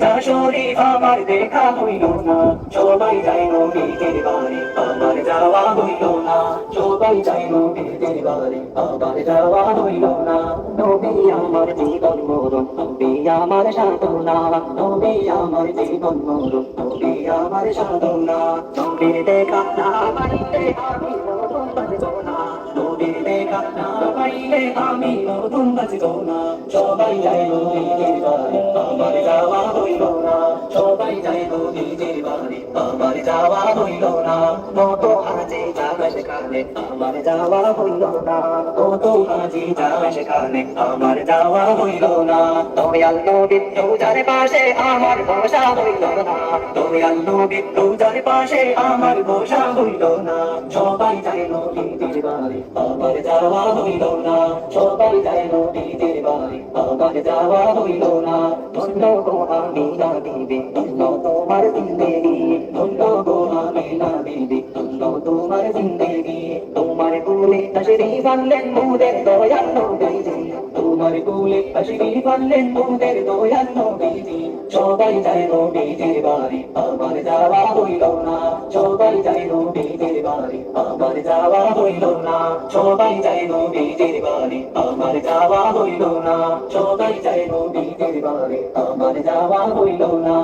রোজা শরীফ আমার দেখা হইল না। সবাই যায় নবীজির বাড়ি আমার যাওয়া হইল না। সবাই যায় নবীজির বাড়ি আমার যাওয়া হইল না। নবী আমার জীবন মরণ, নবী আমার সাধনা। নবী আমার জীবন মরণ, নবী আমার সাধনা। নবীর দেখা না পাইলে আমি না পাইলে আমি নতুন বাঁচব না। সবাই যায় নবীর বাড়ি আমার যাওয়া হইল না। সবাই সেখানে আমার যাওয়া হইল না। কত হাজি যাবে সেখানে আমার যাওয়া হইল না। নবীর রোজার পাশে আমার বসা হইল না। দয়াল নবীর রোজার পাশে আমার বসা হইল না। সবাই যায় নবীদের বাড়ি, আমার যাওয়া হইল না। সবাই যায় নবীদের বাড়ি, আমার যাওয়া হইল না। ধন্য জিন্দেগি। তোমার কুলে তশরিফ আনলেন মুদের দয়াল নবীজি। তোমার কুলে তশরিফ আনলেন মুদের দয়াল নবীজি। সবাই যায় নবীজির বাড়ি, আমার যাওয়া হইল না। সবাই যায় নবীজির বাড়ি, আমার যাওয়া হইল না। সবাই যায় নবীজির বাড়ি, আমার যাওয়া হইল না। সবাই যায় নবীজির বাড়ি, আমার যাওয়া হইল না।